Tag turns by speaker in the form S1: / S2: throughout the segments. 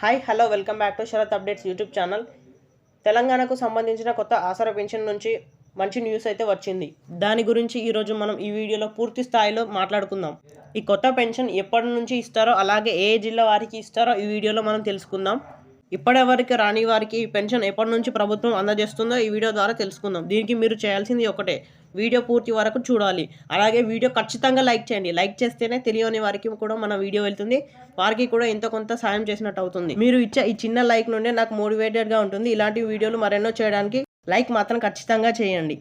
S1: Hi hello welcome back to Sarath updates YouTube channel తెలంగాణకు సంబంధించిన కొత్త ఆసరా పెన్షన్ నుంచి మంచి న్యూస్ అయితే వచ్చింది. దాని గురించి ఈరోజు మనం ఈ వీడియోలో పూర్తి స్థాయిలో మాట్లాడుకుందాం. ఈ కొత్త పెన్షన్ ఎప్పటి నుంచి ఇస్తారో అలాగే ఏ జిల్లా వారికి ఇస్తారో ఈ వీడియోలో మనం తెలుసుకుందాం. ఇప్పటివరకు రాని వారికి ఈ పెన్షన్ ఎప్పటి నుంచి ప్రభుత్వం అందజేస్తుందో ఈ వీడియో ద్వారా తెలుసుకుందాం. దీనికి మీరు చేయాల్సింది ఒకటే వీడియో పూర్తి వరకు చూడాలి. అలాగే వీడియో ఖచ్చితంగా లైక్ చేయండి. లైక్ చేస్తేనే తెలియని వారికి కూడా మన వీడియో వెళ్తుంది. వారికి కూడా ఎంతో కొంత సాయం చేసినట్టు అవుతుంది. మీరు ఇచ్చే ఈ చిన్న లైక్ నుండే నాకు మోటివేటెడ్గా ఉంటుంది. ఇలాంటి వీడియోలు మరెన్నో చేయడానికి లైక్ మాత్రం ఖచ్చితంగా చేయండి.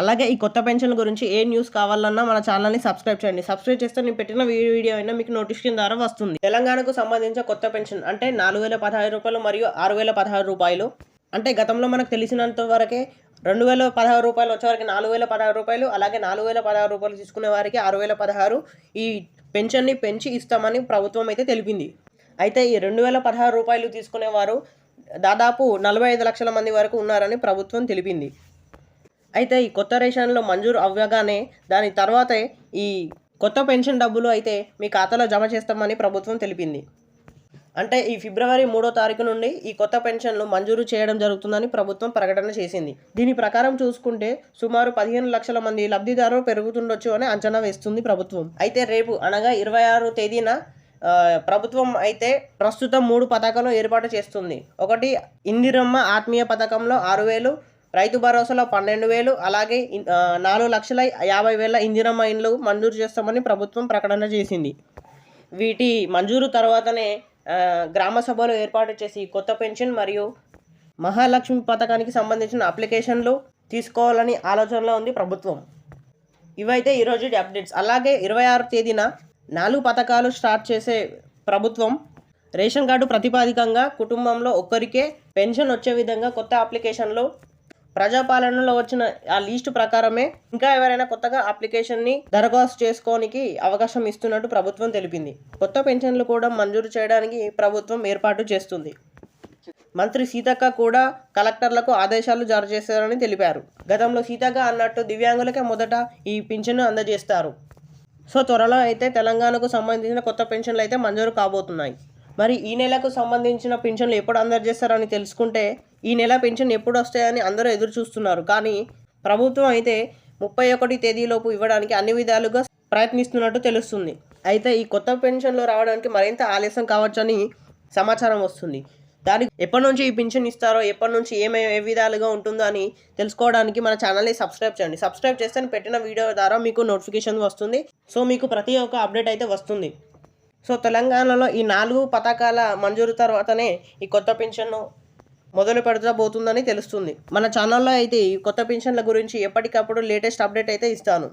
S1: అలాగే ఈ కొత్త పెన్షన్ గురించి ఏ న్యూస్ కావాలన్నా మన ఛానల్ని సబ్స్క్రైబ్ చేయండి. సబ్స్క్రైబ్ చేస్తే నేను పెట్టిన వీడియో అయినా మీకు నోటిఫికేషన్ ద్వారా వస్తుంది. తెలంగాణకు సంబంధించిన కొత్త పెన్షన్ అంటే నాలుగు వేల పదహారు రూపాయలు మరియు ఆరు వేల పదహారు రూపాయలు. అంటే గతంలో మనకు తెలిసినంత వరకే రెండు వేల పదహారు రూపాయలు వచ్చేవారికి నాలుగు వేల పదహారు రూపాయలు అలాగే నాలుగు వేల పదహారు రూపాయలు తీసుకునే వారికి ఆరు వేల పదహారు ఈ పెన్షన్ని పెంచి ఇస్తామని ప్రభుత్వం అయితే తెలిపింది. అయితే ఈ రెండు వేల పదహారు రూపాయలు తీసుకునేవారు దాదాపు నలభై ఐదు లక్షల మంది వరకు ఉన్నారని ప్రభుత్వం తెలిపింది. అయితే ఈ కొత్త రేషన్లో మంజూరు అవ్వగానే దాని తర్వాతే ఈ కొత్త పెన్షన్ డబ్బులు అయితే మీ ఖాతాలో జమ చేస్తామని ప్రభుత్వం తెలిపింది. అంటే ఈ ఫిబ్రవరి మూడో తారీఖు నుండి ఈ కొత్త పెన్షన్లు మంజూరు చేయడం జరుగుతుందని ప్రభుత్వం ప్రకటన చేసింది. దీని ప్రకారం చూసుకుంటే సుమారు పదిహేను లక్షల మంది లబ్ధిదారులు పెరుగుతుండొచ్చు అని అంచనా వేస్తుంది ప్రభుత్వం. అయితే రేపు అనగా ఇరవై ఆరు తేదీన ప్రభుత్వం అయితే ప్రస్తుతం మూడు పథకాలు ఏర్పాటు చేస్తుంది. ఒకటి ఇందిరమ్మ ఆత్మీయ పథకంలో ఆరు వేలు రైతు భరోసాలో పన్నెండు వేలు అలాగే నాలుగు లక్షల యాభై వేల ఇందిరమ్మ ఇండ్లు మంజూరు చేస్తామని ప్రభుత్వం ప్రకటన చేసింది. వీటి మంజూరు తర్వాతనే గ్రామ సభలు ఏర్పాటు చేసి కొత్త పెన్షన్ మరియు మహాలక్ష్మి పథకానికి సంబంధించిన అప్లికేషన్లు తీసుకోవాలని ఆలోచనలో ఉంది ప్రభుత్వం. ఇవైతే ఈరోజు అప్డేట్స్. అలాగే ఇరవై ఆరు తేదీన నాలుగు పథకాలు స్టార్ట్ చేసే ప్రభుత్వం రేషన్ కార్డు ప్రతిపాదికంగా కుటుంబంలో ఒక్కరికే పెన్షన్ వచ్చే విధంగా కొత్త అప్లికేషన్లు ప్రజాపాలనలో వచ్చిన ఆ లీస్ట్ ప్రకారమే ఇంకా ఎవరైనా కొత్తగా అప్లికేషన్ని దరఖాస్తు చేసుకోనికి అవకాశం ఇస్తున్నట్టు ప్రభుత్వం తెలిపింది. కొత్త పెన్షన్లు కూడా మంజూరు చేయడానికి ప్రభుత్వం ఏర్పాటు చేస్తుంది. మంత్రి సీతక్క కూడా కలెక్టర్లకు ఆదేశాలు జారీ చేశారని తెలిపారు. గతంలో సీతక్క అన్నట్టు దివ్యాంగులకే మొదట ఈ పింఛను అందజేస్తారు. సో త్వరలో అయితే తెలంగాణకు సంబంధించిన కొత్త పెన్షన్లు అయితే మంజూరు కాబోతున్నాయి. మరి ఈ నెలకు సంబంధించిన పెన్షన్లు ఎప్పుడు అందజేస్తారని తెలుసుకుంటే ఈ నెల పెన్షన్ ఎప్పుడు వస్తాయని అందరూ ఎదురు చూస్తున్నారు. కానీ ప్రభుత్వం అయితే ముప్పై ఒకటి తేదీలోపు ఇవ్వడానికి అన్ని విధాలుగా ప్రయత్నిస్తున్నట్టు తెలుస్తుంది. అయితే ఈ కొత్త పెన్షన్లు రావడానికి మరింత ఆలస్యం కావచ్చని సమాచారం వస్తుంది. దానికి ఎప్పటి నుంచి ఈ పెన్షన్ ఇస్తారో ఎప్పటి నుంచి ఏమే ఏ విధాలుగా ఉంటుందో అని తెలుసుకోవడానికి మన ఛానల్ని సబ్స్క్రైబ్ చేయండి. సబ్స్క్రైబ్ చేస్తే పెట్టిన వీడియో ద్వారా మీకు నోటిఫికేషన్ వస్తుంది. సో మీకు ప్రతి ఒక్క అప్డేట్ అయితే వస్తుంది. సో తెలంగాణలో ఈ నాలుగు పథకాల మంజూరు తర్వాతనే ఈ కొత్త పెన్షన్ను మొదలు పెడతబోతుందని తెలుస్తుంది. మన ఛానల్లో అయితే ఈ కొత్త పెన్షన్ల గురించి ఎప్పటికప్పుడు లేటెస్ట్ అప్డేట్ అయితే ఇస్తాను.